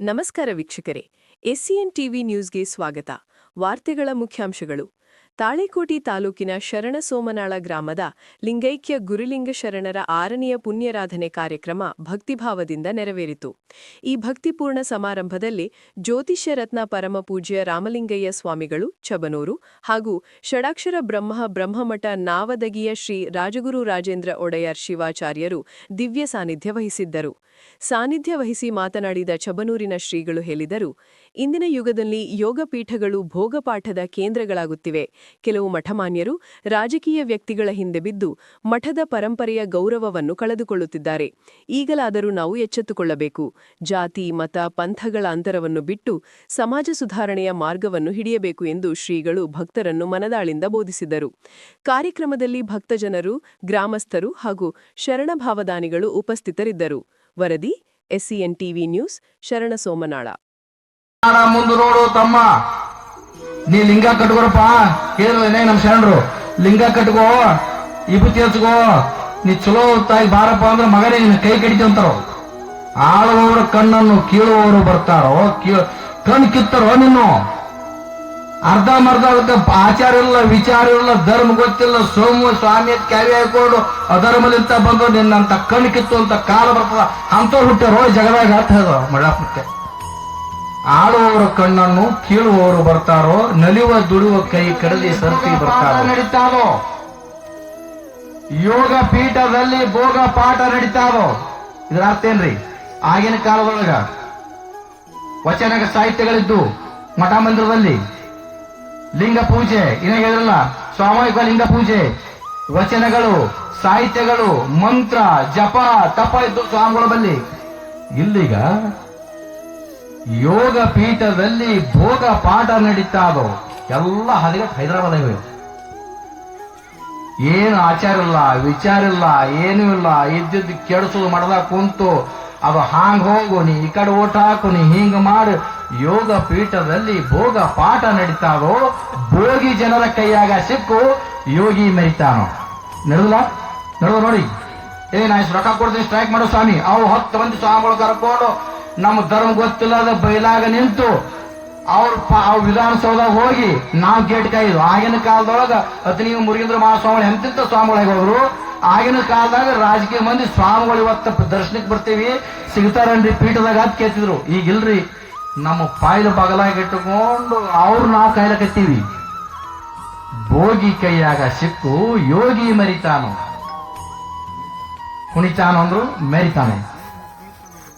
ನಮಸ್ಕಾರ ವೀಕ್ಷಕರೇ ಎಸ್ಸಿಎನ್ ಟಿವಿ ನ್ಯೂಸ್ಗೆ ಸ್ವಾಗತ. ವಾರ್ತೆಗಳ ಮುಖ್ಯಾಂಶಗಳು. ತಾಳೆಕೋಟಿ ತಾಲೂಕಿನ ಶರಣ ಸೋಮನಾಳ ಗ್ರಾಮದ ಲಿಂಗೈಕ್ಯ ಗುರುಲಿಂಗ ಶರಣರ ಆರನೆಯ ಪುಣ್ಯರಾಧನೆ ಕಾರ್ಯಕ್ರಮ ಭಕ್ತಿಭಾವದಿಂದ ನೆರವೇರಿತು. ಈ ಭಕ್ತಿಪೂರ್ಣ ಸಮಾರಂಭದಲ್ಲಿ ಜ್ಯೋತಿಷ್ಯ ರತ್ನ ಪರಮಪೂಜ್ಯ ರಾಮಲಿಂಗಯ್ಯ ಸ್ವಾಮಿಗಳು, ಚಬನೂರು ಹಾಗೂ ಷಡಾಕ್ಷರ ಬ್ರಹ್ಮ ಬ್ರಹ್ಮಮಠ ನಾವದಗಿಯ ಶ್ರೀ ರಾಜಗುರು ರಾಜೇಂದ್ರ ಒಡೆಯರ್ ಶಿವಾಚಾರ್ಯರು ದಿವ್ಯ ಸಾನ್ನಿಧ್ಯ ವಹಿಸಿದ್ದರು. ಸಾನ್ನಿಧ್ಯ ವಹಿಸಿ ಮಾತನಾಡಿದ ಚಬನೂರಿನ ಶ್ರೀಗಳು ಹೇಳಿದರು, ಇಂದಿನ ಯುಗದಲ್ಲಿ ಯೋಗ ಪೀಠಗಳು ಭೋಗಪಾಠದ ಕೇಂದ್ರಗಳಾಗುತ್ತಿವೆ. ಕೆಲವು ಮಠಮಾನ್ಯರು ರಾಜಕೀಯ ವ್ಯಕ್ತಿಗಳ ಹಿಂದೆ ಬಿದ್ದು ಮಠದ ಪರಂಪರೆಯ ಗೌರವವನ್ನು ಕಳೆದುಕೊಳ್ಳುತ್ತಿದ್ದಾರೆ. ಈಗಲಾದರೂ ನಾವು ಎಚ್ಚೆತ್ತುಕೊಳ್ಳಬೇಕು. ಜಾತಿ, ಮತ, ಪಂಥಗಳ ಅಂತರವನ್ನು ಬಿಟ್ಟು ಸಮಾಜ ಸುಧಾರಣೆಯ ಮಾರ್ಗವನ್ನು ಹಿಡಿಯಬೇಕು ಎಂದು ಶ್ರೀಗಳು ಭಕ್ತರನ್ನು ಮನದಾಳಿಂದ ಬೋಧಿಸಿದರು. ಕಾರ್ಯಕ್ರಮದಲ್ಲಿ ಭಕ್ತಜನರು, ಗ್ರಾಮಸ್ಥರು ಹಾಗೂ ಶರಣಭಾವದಾನಿಗಳು ಉಪಸ್ಥಿತರಿದ್ದರು. ವರದಿ ಎಸ್ಸಿಎನ್ ಟಿವಿ ನ್ಯೂಸ್, ಶರಣ ಸೋಮನಾಳ. ಮುಂದೆ ನೋಡು ತಮ್ಮ. ನೀ ಲಿಂಗ ಕಟ್ಕೋರಪ್ಪ. ಕೇಳಿದ್ರೆ ನಮ್ಮ ಶರಣರು. ಲಿಂಗ ಕಟ್ಕೋ ಇಬುತಿ ಹಚ್ಕೋ ನೀ ಚಲೋ ತಾಯಿ ಬಾರಪ್ಪ ಅಂದ್ರೆ ಮಗನೇ ನಿನ್ನ ಕೈ ಕಡಿತಂತಾರೋ ಆಳುವವರ ಕಣ್ಣನ್ನು ಕೀಳುವವರು ಬರ್ತಾರೋ? ಕೀ- ಕಣ್ ಕಿತ್ತರೋ ನಿನ್ನ ಅರ್ಧ ಮರ್ಧ ಅದಕ್ಕೆ ಆಚಾರ ಇಲ್ಲ, ವಿಚಾರ ಇಲ್ಲ, ಧರ್ಮ ಗೊತ್ತಿಲ್ಲ, ಸೋಮು, ಸ್ವಾಮಿ, ಕ್ಯಾರಿ ಹಾಕೊಂಡು ಅಧರ್ಮಲಿಂತ ಬಂದು ನಿನ್ನಂತ ಕಣ್ಣು ಕಿತ್ತು ಅಂತ ಕಾಲ ಬರ್ತದ. ಅಂತ ಹುಟ್ಟಾರೋ ಜಗದಾಗ ಅರ್ಥ ಅದು ಮಳ್ಳಾಪುರಕ್ಕೆ ಆಳುವವರ ಕಣ್ಣನ್ನು ಕೀಳುವವರು ಬರ್ತಾರೋ ನಲಿಯುವ ದುಡುವ ಕೈ ಕಡಲಿ ಸರ್ತಿ ಬರ್ತಾರೋ? ನಡೀತಾರೋ ಯೋಗ ಪೀಠದಲ್ಲಿ ಭೋಗ ಪಾಠ ನಡೀತಾರೋ ಇದರ ಅರ್ಥ ಏನ್ರಿ? ಆಗಿನ ಕಾಲದೊಳಗ ವಚನಕ ಸಾಹಿತ್ಯಗಳಿದ್ದು ಮಠ ಮಂದಿರದಲ್ಲಿ ಲಿಂಗ ಪೂಜೆ, ಇನ್ನ ಹೇಳಲ್ಲ ಸಾಮೂಹಿಕ ಲಿಂಗ ಪೂಜೆ, ವಚನಗಳು, ಸಾಹಿತ್ಯಗಳು, ಮಂತ್ರ, ಜಪ, ತಪ ಇದ್ದು ಸ್ವಾಮಿಗಳ ಬಲ್ಲಿ. ಇಲ್ಲೀಗ ಯೋಗ ಪೀಠದಲ್ಲಿ ಭೋಗ ಪಾಠ ನಡೀತಾ ಅದು ಎಲ್ಲ ಹದಿಗೆ ಹೈದರಾಬಾದ್ ಇವೆ ಏನು ಆಚಾರ ಇಲ್ಲ, ವಿಚಾರ ಇಲ್ಲ, ಏನೂ ಇಲ್ಲ. ಇದ್ದಿದ್ದು ಕೆಡಿಸೋದು ಮಾಡದ ಕುಂತು ಅದು ಹಾಂಗ್ ಹೋಗು, ನೀ ಈ ಕಡೆ ಓಟ್ ಹಾಕು, ನೀ ಹಿಂಗ ಮಾಡು. ಯೋಗ ಪೀಠದಲ್ಲಿ ಭೋಗ ಪಾಠ ನಡೀತಾರೋ ಭೋಗಿ ಜನರ ಕೈಯಾಗ ಸಿಕ್ಕು, ಯೋಗಿ ಮೆರಿತಾನೋ? ನಡೆದಲ್ಲ? ನಡೆದ ನೋಡಿ. ಏ ನಾ ರೊಕ್ಕ ಕೊಡ್ತೀನಿ ಸ್ಟ್ರೈಕ್ ಮಾಡೋ ಸ್ವಾಮಿ. ಅವು ಹತ್ತು ಮಂದಿ ಸ್ವಾಮಿಗಳು ಕರ್ಕೊಂಡು ನಮ್ಮ ಧರ್ಮ ಗೊತ್ತಿಲ್ಲದ ಬೈಲಾಗ ನಿಂತು ಅವ್ರ ಅವ್ರ ವಿಧಾನಸೌಧ ಹೋಗಿ ನಾವು ಗೇಟ್ ಕಾಯ್ದು. ಆಗಿನ ಕಾಲದೊಳಗ ಅತಿ ನೀವು ಮುರುಗೇಂದ್ರ ಮಹಾಸ್ವಾಮಿ ಎಂತಿಂತ ಸ್ವಾಮಿಗಳಿಗೆ ಹೋಗ್ರು ಆಗಿನ ಕಾಲದಾಗ ರಾಜಕೀಯ ಮಂದಿ ಸ್ವಾಮಿಗಳು ಇವತ್ತ ದರ್ಶನಕ್ಕೆ ಬರ್ತೀವಿ, ಸಿಗ್ತಾರನ್ರಿ ಪೀಠದಾಗ ಅದ್ ಕೇಳ್ತಿದ್ರು. ಈಗಿಲ್ರಿ ನಮ್ಮ ಪಾಯ್ಲ ಬಗಲಾಗಿ ಇಟ್ಟುಕೊಂಡು ಅವ್ರು ನಾವು ಕಾಯ್ಲಕತ್ತೀವಿ. ಭೋಗಿ ಕೈಯಾಗ ಸಿಕ್ಕು ಯೋಗಿ ಮರಿತಾನು. ಕುಣಿತಾನು ಅಂದ್ರು, ಮೆರಿತಾನೆ.